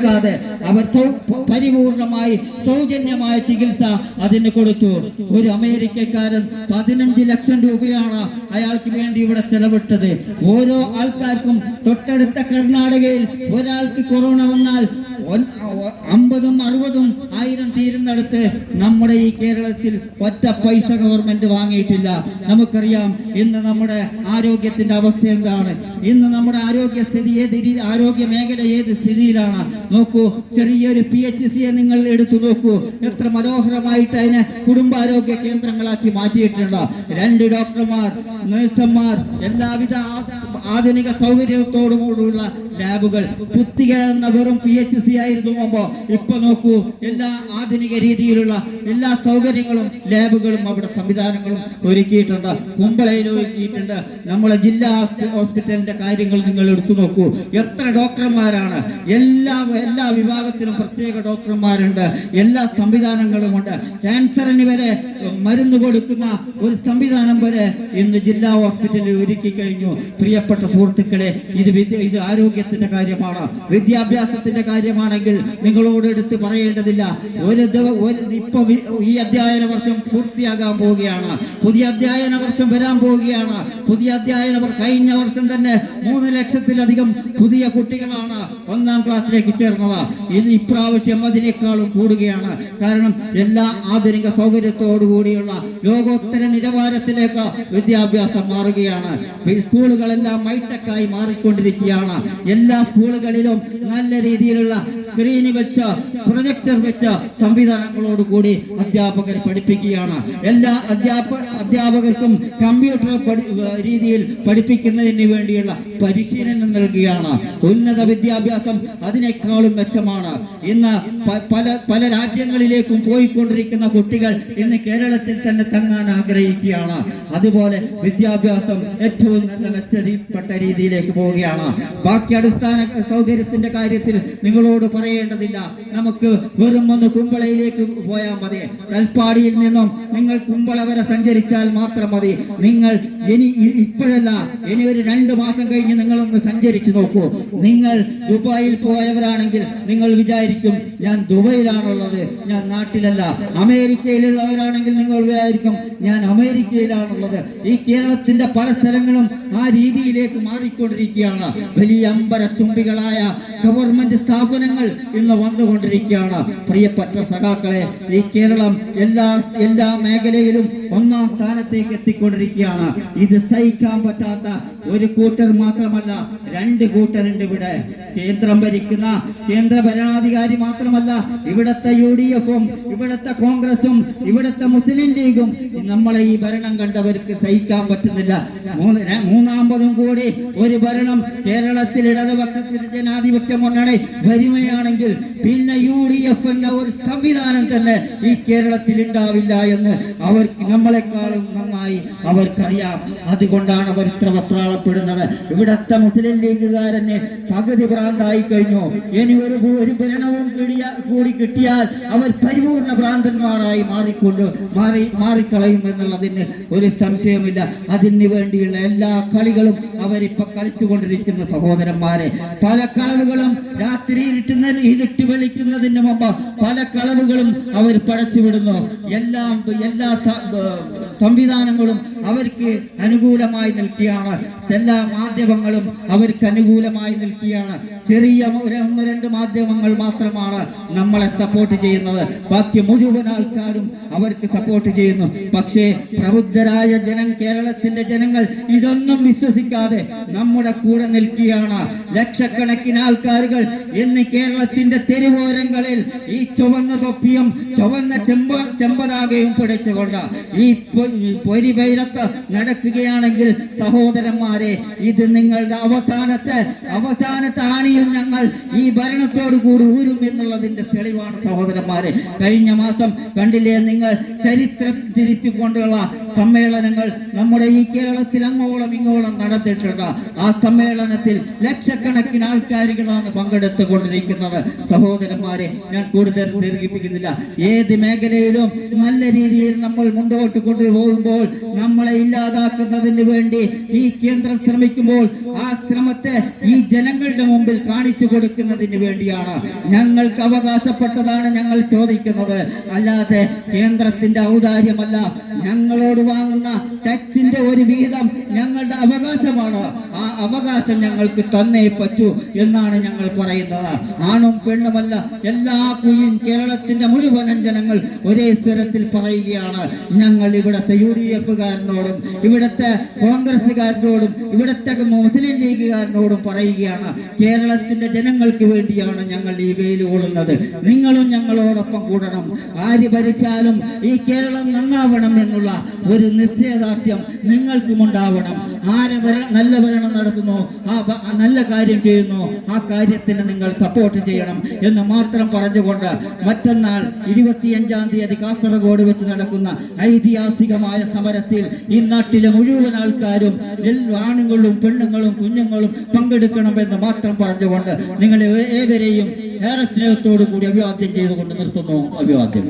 കണക്കാതെ അവർ പരിപൂർണമായി സൗജന്യമായ ചികിത്സ അതിന് കൊടുത്തു. ഒരു അമേരിക്കക്കാരൻ പതിനഞ്ച് ലക്ഷം രൂപയാണ് അയാൾക്ക് വേണ്ടി ഇവിടെ ചെലവിട്ടത്. ഓരോ ആൾക്കാർക്കും തൊട്ടടുത്ത കർണാടകയിൽ ഒരാൾക്ക് കൊറോണ വന്നാൽ അമ്പതും അറുപതും ആയിരം തീരുന്നിടത്ത് നമ്മുടെ ഈ കേരളത്തിൽ ഒറ്റ പൈസ ഗവൺമെന്റ് വാങ്ങിയിട്ടില്ല. നമുക്കറിയാം ഇന്ന് നമ്മുടെ ആരോഗ്യത്തിന്റെ അവസ്ഥ എന്താണ്? ഇന്ന് നമ്മുടെ ആരോഗ്യസ്ഥിതി ഏത് ആരോഗ്യ മേഖല ഏത് സ്ഥിതിയിലാണ്? നോക്കൂ ചെറിയൊരു പി എച്ച് സിയെ നിങ്ങൾ എടുത്തു നോക്കൂ. എത്ര മനോഹരമായിട്ട് അതിനെ കുടുംബാരോഗ്യ കേന്ദ്രങ്ങളാക്കി മാറ്റിയിട്ടുണ്ട്. രണ്ട് ഡോക്ടർമാർ നഴ്സന്മാർ എല്ലാവിധ ആധുനിക സൗകര്യത്തോടുകൂടിയുള്ള ലാബുകൾ. പുത്തിക എന്ന വെറും പി എച്ച് സി ആയിരുന്നു മുമ്പ് ഇപ്പൊ നോക്കൂ എല്ലാ ആധുനിക രീതിയിലുള്ള എല്ലാ സൗകര്യങ്ങളും ലാബുകളും അവിടെ സംവിധാനങ്ങളും ഒരുക്കിയിട്ടുണ്ട്. കുമ്പളയിൽ ഒരുക്കിയിട്ടുണ്ട്. നമ്മളെ ജില്ലാ ഹോസ്പിറ്റലിന്റെ കാര്യങ്ങൾ നിങ്ങൾ എടുത്തു നോക്കൂ. എത്ര ഡോക്ടർമാരാണ്? എല്ലാ എല്ലാ വിഭാഗത്തിനും പ്രത്യേക ഡോക്ടർമാരുണ്ട്. എല്ലാ സംവിധാനങ്ങളും ഉണ്ട് ക്യാൻസറിന് വരെ മരുന്ന് കൊടുക്കുന്ന ഒരു സംവിധാനം വരെ ഇന്ന് ജില്ലാ ഹോസ്പിറ്റലിൽ ഒരുക്കി കഴിഞ്ഞു. പ്രിയപ്പെട്ട സുഹൃത്തുക്കളെ ഇത് ഇത് ആരോഗ്യത്തിന്റെ കാര്യമാണ്. വിദ്യാഭ്യാസത്തിന്റെ കാര്യമാണെങ്കിൽ നിങ്ങളോട് എടുത്ത് പറയേണ്ടതില്ല. ഒരു ഇപ്പൊ ഈ അധ്യയന വർഷം പൂർത്തിയാകാൻ പോവുകയാണ്. പുതിയ അധ്യയന വർഷം വരാൻ പോവുകയാണ്. പുതിയ അധ്യയന കഴിഞ്ഞ വർഷം തന്നെ മൂന്ന് ലക്ഷത്തിലധികം പുതിയ കുട്ടികളാണ് ഒന്നാം ക്ലാസ്സിലേക്ക് ചേർന്നത്. ഇത് ഇപ്രാവശ്യം അതിനേക്കാളും കൂടുകയാണ്. കാരണം എല്ലാ ആധുനിക സൗകര്യത്തോടു കൂടിയുള്ള ലോകോത്തര നിലവാരത്തിലേക്ക് വിദ്യാഭ്യാസം മാറുകയാണ്. ഈ സ്കൂളുകളെല്ലാം ഹൈടെക്കായി മാറിക്കൊണ്ടിരിക്കുകയാണ്. എല്ലാ സ്കൂളുകളിലും നല്ല രീതിയിലുള്ള സ്ക്രീന് വെച്ച് പ്രൊജക്ടർ വെച്ച് സംവിധാനങ്ങളോട് കൂടി അധ്യാപകർ പഠിപ്പിക്കുകയാണ്. എല്ലാ അധ്യാപ അധ്യാപകർക്കും കമ്പ്യൂട്ടർ രീതിയിൽ പഠിപ്പിക്കുന്നതിന് വേണ്ടിയുള്ള പരിശീലനം നൽകുകയാണ്. ഉന്നത വിദ്യാഭ്യാസം അതിനേക്കാളും മെച്ചമാണ്. ഇന്ന് പല പല രാജ്യങ്ങളിലേക്കും പോയിക്കൊണ്ടിരിക്കുന്ന കുട്ടികൾ ഇന്ന് കേരളത്തിൽ തന്നെ തങ്ങാൻ ആഗ്രഹിക്കുകയാണ്. അതുപോലെ വിദ്യാഭ്യാസം ഏറ്റവും നല്ല മെച്ചപ്പെട്ട രീതിയിലേക്ക് പോവുകയാണ്. ബാക്കി അടിസ്ഥാന സൗകര്യത്തിന്റെ കാര്യത്തിൽ നിങ്ങളോട് പറയേണ്ടതില്ല. നമുക്ക് വെറും ഒന്ന് കുമ്പളയിലേക്ക് പോയാൽ മതി. കൽപ്പാടിയിൽ നിന്നും നിങ്ങൾ കുമ്പള വരെ സഞ്ചരിച്ചാൽ മാത്രം മതി. നിങ്ങൾ ഇനി ഇപ്പോഴല്ല ഇനി ഒരു രണ്ട് മാസം കഴിഞ്ഞ് നിങ്ങളൊന്ന് സഞ്ചരിച്ചു നോക്കൂ. നിങ്ങൾ ദുബായിൽ പോയവരാണെങ്കിൽ നിങ്ങൾ വിചാരിക്കും ഞാൻ ദുബായിലാണുള്ളത് ഞാൻ നാട്ടിലല്ല. അമേരിക്കയിലുള്ളവരാണെങ്കിൽ നിങ്ങൾ വിചാരിക്കും ഞാൻ അമേരിക്കയിലാണുള്ളത്. ഈ കേരളത്തിന്റെ പല സ്ഥലങ്ങളും ആ രീതിയിലേക്ക് മാറിക്കൊണ്ടിരിക്കുകയാണ്. വലിയ അമ്പര ചുംബികളായ ഗവൺമെന്റ് സ്ഥാപനങ്ങൾ ഇന്ന് വന്നുകൊണ്ടിരിക്കുകയാണ്. പ്രിയപ്പെട്ട സഖാക്കളെ ഈ കേരളം എല്ലാ എല്ലാ മേഖലയിലും ഒന്നാം സ്ഥാനത്തേക്ക് എത്തിക്കൊണ്ടിരിക്കുകയാണ്. ഇത് സഹിക്കാൻ പറ്റാത്ത ഒരു കൂട്ടർ മാത്രമല്ല രണ്ട് കൂട്ടരുണ്ട് ഇവിടെ. കേന്ദ്രം ഭരിക്കുന്ന കേന്ദ്ര ഭരണാധികാരി മാത്രമല്ല ഇവിടത്തെ യു ഡി എഫും ഇവിടത്തെ കോൺഗ്രസും ഇവിടത്തെ മുസ്ലിം ലീഗും. നമ്മളെ ഈ ഭരണം കണ്ടവർക്ക് സഹിക്കാൻ പറ്റുന്നില്ല. മൂന്ന് കൂടി ഒരു ഭരണം കേരളത്തിൽ ഇടതുപക്ഷത്തിൽ ജനാധിപത്യം മുന്നണി വരുമയാണെങ്കിൽ പിന്നെ യു ഡി എഫ് എന്ന ഒരു സംവിധാനം തന്നെ ഈ കേരളത്തിൽ ഉണ്ടാവില്ല എന്ന് അവർക്ക് നമ്മളെക്കാളും നന്നായി അവർക്കറിയാം. അതുകൊണ്ടാണ് അവർ ഇത്ര വെപ്രാളപ്പെടുന്നത്. ഇവിടത്തെ മുസ്ലിം ലീഗുകാരനെ പകുതി ഭ്രാന്തായി കഴിഞ്ഞു. ഇനി ഒരു ഒരു ഭരണവും കൂടി കിട്ടിയാൽ അവർ പരിപൂർണ ഭ്രാന്തന്മാരായി മാറിക്കൊണ്ട് മാറി മാറിക്കളയും എന്നുള്ളതിന് ഒരു സംശയമില്ല അതിന് വേണ്ടിയുള്ള എല്ലാ കളികളും അവരിപ്പോ കളിച്ചുകൊണ്ടിരിക്കുന്ന സഹോദരന്മാരെ. പല കളവുകളും രാത്രി ഇരുട്ടുന്ന ഇരുട്ടി വെളിക്കുന്നതിന് മുമ്പ് പല കളവുകളും അവർ പഴച്ചുവിടുന്നു എല്ലാം എല്ലാ സംവിധാനങ്ങളും അവർക്ക് അനുകൂലമായി നിൽക്കുകയാണ്. എല്ലാ മാധ്യമങ്ങളും അവർക്ക് അനുകൂലമായി നിൽക്കുകയാണ്. ചെറിയ ഒന്ന് രണ്ട് മാധ്യമങ്ങൾ മാത്രമാണ് നമ്മളെ സപ്പോർട്ട് ചെയ്യുന്നത്. ബാക്കി മുഴുവൻ ആൾക്കാരും അവർക്ക് സപ്പോർട്ട് ചെയ്യുന്നു. പക്ഷേ പ്രബുദ്ധരായ ജനം കേരളത്തിന്റെ ജനങ്ങൾ ഇതൊന്നും വിശ്വസിക്കാതെ നമ്മുടെ കൂടെ നിൽക്കുകയാണ്. ലക്ഷക്കണക്കിന് ആൾക്കാരുകൾ ഇന്ന് കേരളത്തിന്റെ തെരുവോരങ്ങളിൽ ഈ ചുവന്ന തൊപ്പിയും ചുവന്ന ചെമ്പ ചെമ്പതാകയും പിടിച്ചുകൊണ്ട് ഈ പൊ- ഈ പൊരി വൈരത്ത് നടക്കുകയാണെങ്കിൽ സഹോദരന്മാരെ ഇത് നിങ്ങളുടെ അവസാനത്തെ അവസാനത്തെ ആണിയും ഞങ്ങൾ ഈ ഭരണത്തോടു കൂടി ഊരും എന്നുള്ളതിന്റെ തെളിവാണ് സഹോദരന്മാരെ. കഴിഞ്ഞ മാസം കണ്ടില്ലേ നിങ്ങൾ ചരിത്രം തിരിച്ചുകൊണ്ടുള്ള സമ്മേളനങ്ങൾ നമ്മുടെ ഈ കേരളത്തിൽ അങ്ങോളം ഇങ്ങോളം നടത്തിയിട്ടുണ്ട്. ആ സമ്മേളനത്തിൽ ലക്ഷക്കണക്കിന് ആൾക്കാരുകളാണ് പങ്കെടുത്തുകൊണ്ടിരിക്കുന്നത്. സഹോദരന്മാരെ ഞാൻ കൂടുതൽ ദീർഘിപ്പിക്കുന്നില്ല. ഏത് മേഖലയിലും നല്ല രീതിയിൽ നമ്മൾ മുന്നോട്ട് കൊണ്ടുപോകുമ്പോൾ പോകുമ്പോൾ നമ്മളെ ഇല്ലാതാക്കുന്നതിന് വേണ്ടി ഈ കേന്ദ്രം ശ്രമിക്കുമ്പോൾ ആ ശ്രമത്തെ ഈ ജനങ്ങളുടെ മുമ്പിൽ കാണിച്ചു കൊടുക്കുന്നതിന് വേണ്ടിയാണ് ഞങ്ങൾക്ക് അവകാശപ്പെട്ടതാണ് ഞങ്ങൾ ചോദിക്കുന്നത്. അല്ലാതെ കേന്ദ്രത്തിന്റെ ഔദാര്യമല്ല ഞങ്ങളോട് വാങ്ങുന്ന ടാക്സിന്റെ ഒരു വിഹിതം ഞങ്ങളുടെ അവകാശമാണ്. ആ അവകാശം ഞങ്ങൾക്ക് തന്നേ പറ്റൂ എന്നാണ് ഞങ്ങൾ പറയുന്നത്. ആണും പെണ്ണുമല്ല എല്ലാ കുയും കേരളത്തിന്റെ മുഴുവൻ ജനങ്ങൾ ഒരേ സ്വരത്തിൽ പറയുകയാണ്. ഞങ്ങൾ ഇവിടുത്തെ യു ഡി എഫുകാരനോടും ഇവിടുത്തെ കോൺഗ്രസ്സുകാരനോടും ഇവിടുത്തെ മുസ്ലിം ലീഗുകാരനോടും പറയുകയാണ്. കേരളത്തിന്റെ ജനങ്ങൾക്ക് വേണ്ടിയാണ് ഞങ്ങൾ ഈ വെയിൽ കൊള്ളുന്നത്. നിങ്ങളും ഞങ്ങളോടൊപ്പം കൂടണം. ആര് ഭരിച്ചാലും ഈ കേരളം നന്നാവണം എന്നുള്ള ഒരു നിശ്ചയദാർഢ്യം നിങ്ങൾക്കും ഉണ്ടാവണം ആരെ നല്ല ഭരണം നടത്തുന്നു ആ നല്ല കാര്യം ചെയ്യുന്നു ആ കാര്യത്തിന് നിങ്ങൾ സപ്പോർട്ട് ചെയ്യണം എന്ന് മാത്രം പറഞ്ഞുകൊണ്ട് മറ്റന്നാൾ ഇരുപത്തിയഞ്ചാം തീയതി കാസർഗോഡ് വെച്ച് നടക്കുന്ന ഐതിഹാസികമായ സമരത്തിൽ ഈ നാട്ടിലെ മുഴുവൻ ആൾക്കാരും ആണുങ്ങളും പെണ്ണുങ്ങളും കുഞ്ഞുങ്ങളും പങ്കെടുക്കണം എന്ന് മാത്രം പറഞ്ഞുകൊണ്ട് നിങ്ങളെ ഏവരെയും ഏറെ സ്നേഹത്തോടു കൂടി അഭിവാദ്യം ചെയ്തുകൊണ്ട് നിർത്തുന്നു. അഭിവാദ്യം.